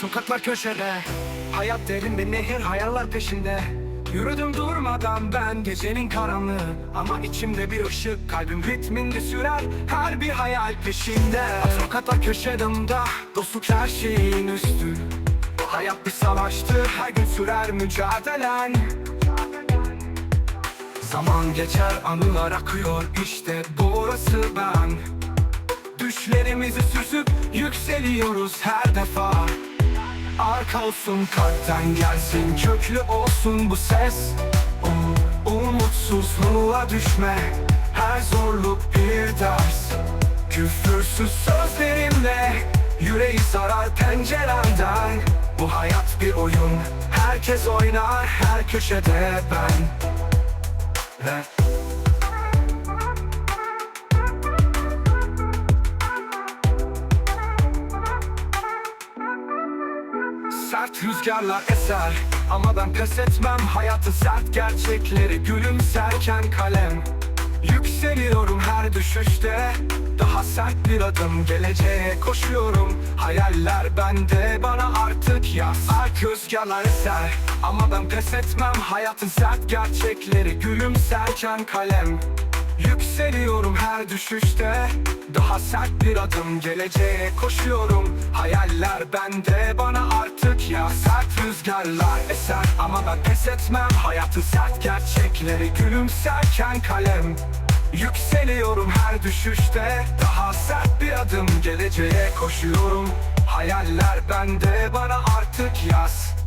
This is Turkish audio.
Sokaklar köşede Hayat derin bir nehir hayaller peşinde. Yürüdüm durmadan ben gecenin karanlığı Ama içimde bir ışık kalbim ritminde sürer Her bir hayal peşinde. Sokaklar köşedimde Dostluk her şeyin üstü. Hayat bir savaştır her gün sürer mücadelen. Zaman geçer anılar akıyor işte burası ben. Düşlerimizi süzüp yükseliyoruz her defa Arka olsun kalpten gelsin köklü olsun bu ses. Umutsuzluğa düşme her zorluk bir ders. Küfürsüz sözlerimle yüreği sarar penceremden. Bu hayat bir oyun herkes oynar her köşede ben. Ve Sert rüzgarlar eser. Ama ben pes etmem Hayatın sert gerçekleri Gülümserken kalem. Yükseliyorum her düşüşte Daha sert bir adım geleceğe koşuyorum. Hayaller bende bana artık yaz. Sert rüzgarlar eser Ama ben pes Hayatın sert gerçekleri Gülümserken kalem. Yükseliyorum her düşüşte Daha sert bir adım geleceğe koşuyorum. Hayaller bende bana artık ya Sert rüzgarlar eser. Ama ben pes etmem Hayatın sert gerçekleri. Gülümserken kalem Yükseliyorum her düşüşte. Daha sert bir adım geleceğe koşuyorum. Hayaller bende bana artık yaz